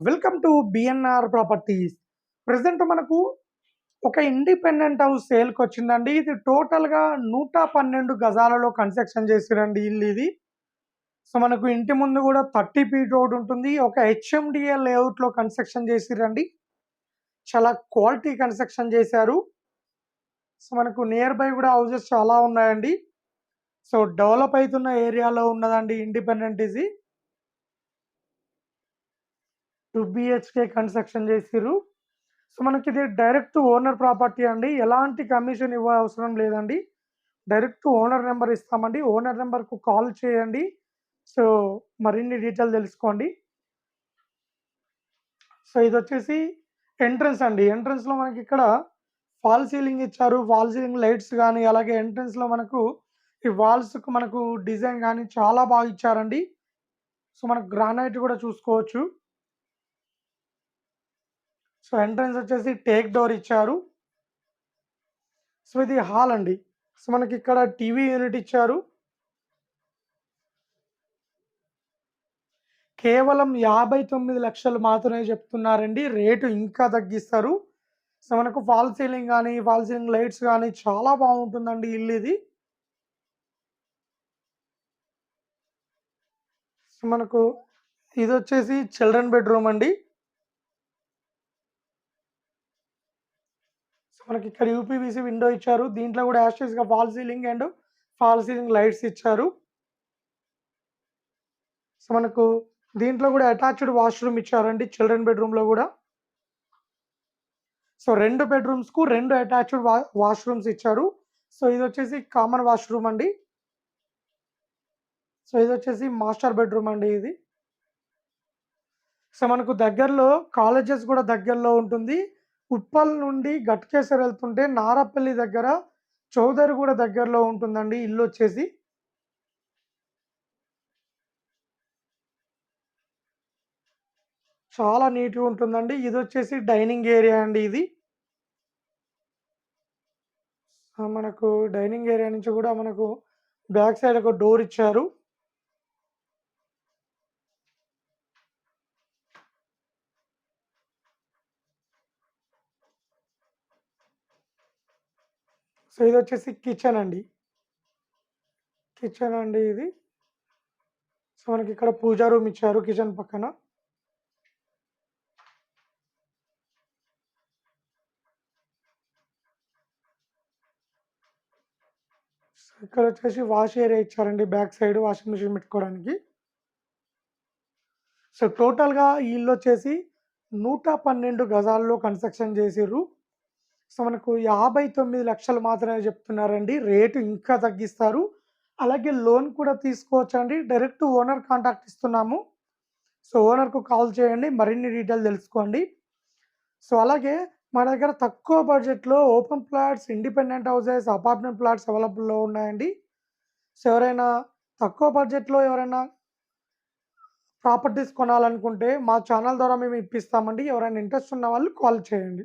Welcome to BNR properties present మనకు ఒక independent house సేల్కి వచ్చిందండి. ఇది టోటల్గా నూట పన్నెండు గజాలలో కన్స్ట్రక్షన్ చేసిరండి ఇల్లు ఇది. సో మనకు ఇంటి ముందు కూడా థర్టీ ఫీట్ రోడ్ ఉంటుంది. ఒక హెచ్ఎండిఏ లేఅవుట్లో కన్స్ట్రక్షన్ చేసిరండి. చాలా క్వాలిటీ కన్స్ట్రక్షన్ చేశారు. సో మనకు నియర్ బై కూడా హౌజెస్ చాలా ఉన్నాయండి. సో డెవలప్ అవుతున్న ఏరియాలో ఉన్నదండి. ఇండిపెండెంట్ ఇది టూ బిహెచ్కే కన్స్ట్రక్షన్ చేసిర్రు. సో మనకి ఇది డైరెక్ట్ ఓనర్ ప్రాపర్టీ అండి. ఎలాంటి కమిషన్ ఇవ్వ అవసరం లేదండి. డైరెక్ట్ ఓనర్ నెంబర్ ఇస్తామండి. ఓనర్ నెంబర్కు కాల్ చేయండి. సో మరిన్ని డీటెయిల్ తెలుసుకోండి. సో ఇది వచ్చేసి ఎంట్రన్స్ అండి. ఎంట్రన్స్లో మనకి ఇక్కడ ఫాల్ సీలింగ్ ఇచ్చారు. ఫాల్ సీలింగ్ లైట్స్ కానీ అలాగే ఎంట్రన్స్లో మనకు ఈ వాల్స్కు మనకు డిజైన్ కానీ చాలా బాగా ఇచ్చారండి. సో మనకు గ్రానైట్ కూడా చూసుకోవచ్చు. సో ఎంట్రన్స్ వచ్చేసి టేక్ డోర్ ఇచ్చారు. సో ఇది హాల్ అండి. సో మనకి ఇక్కడ టీవీ యూనిట్ ఇచ్చారు. కేవలం యాభై తొమ్మిది లక్షలు మాత్రమే చెప్తున్నారండి. రేటు ఇంకా తగ్గిస్తారు. సో మనకు ఫాల్ సీలింగ్ కానీ ఫాల్ సీలింగ్ లైట్స్ కానీ చాలా బాగుంటుందండి ఇల్లు ఇది. సో మనకు ఇది వచ్చేసి చిల్డ్రన్ బెడ్రూమ్ అండి. మనకి ఇక్కడ యూపీవీసీ విండో ఇచ్చారు. దీంట్లో కూడా యాస్టేస్గా fall ceiling and fall ceiling lights ఇచ్చారు. సో మనకు దీంట్లో కూడా అటాచ్డ్ వాష్రూమ్ ఇచ్చారండి చిల్డ్రన్ బెడ్రూమ్లో కూడా. సో రెండు బెడ్రూమ్స్కు రెండు అటాచ్డ్ వా వాష్రూమ్స్ ఇచ్చారు. సో ఇది వచ్చేసి కామన్ వాష్రూమ్ అండి. సో ఇది వచ్చేసి మాస్టర్ బెడ్రూమ్ అండి ఇది. సో మనకు దగ్గరలో కాలేజెస్ కూడా దగ్గరలో ఉంటుంది. ఉప్పల్ నుండి గట్కేసర్ వెళ్తుంటే నారపల్లి దగ్గర చౌదరిగూడ దగ్గరలో ఉంటుందండి ఇల్లు వచ్చేసి. చాలా నీట్గా ఉంటుందండి. ఇది వచ్చేసి డైనింగ్ ఏరియా అండి ఇది. మనకు డైనింగ్ ఏరియా నుంచి కూడా మనకు బ్యాక్ సైడ్ ఒక డోర్ ఇచ్చారు. సో ఇది వచ్చేసి కిచెన్ అండి. కిచెన్ అండి ఇది. సో మనకి ఇక్కడ పూజా రూమ్ ఇచ్చారు కిచెన్ పక్కన. సో ఇక్కడ వచ్చేసి వాష్ ఏరియా ఇచ్చారండి బ్యాక్ సైడ్ వాషింగ్ మిషన్ పెట్టుకోవడానికి. సో టోటల్గా ఇల్లు వచ్చేసి నూట పన్నెండు గజాల్లో కన్స్ట్రక్షన్ చేసిర్రు. సో మనకు యాభై తొమ్మిది లక్షలు మాత్రమే చెప్తున్నారండి. రేటు ఇంకా తగ్గిస్తారు. అలాగే లోన్ కూడా తీసుకోవచ్చండి. డైరెక్ట్ ఓనర్ కాంటాక్ట్ ఇస్తున్నాము. సో ఓనర్కు కాల్ చేయండి. మరిన్ని డీటెయిల్ తెలుసుకోండి. సో అలాగే మా దగ్గర తక్కువ బడ్జెట్లో open plots independent houses apartment plots అవైలబుల్లో ఉన్నాయండి. సో ఎవరైనా తక్కువ బడ్జెట్లో ఎవరైనా ప్రాపర్టీస్ కొనాలనుకుంటే మా ఛానల్ ద్వారా మేము ఇప్పిస్తామండి. ఎవరైనా ఇంట్రెస్ట్ ఉన్న వాళ్ళు కాల్ చేయండి.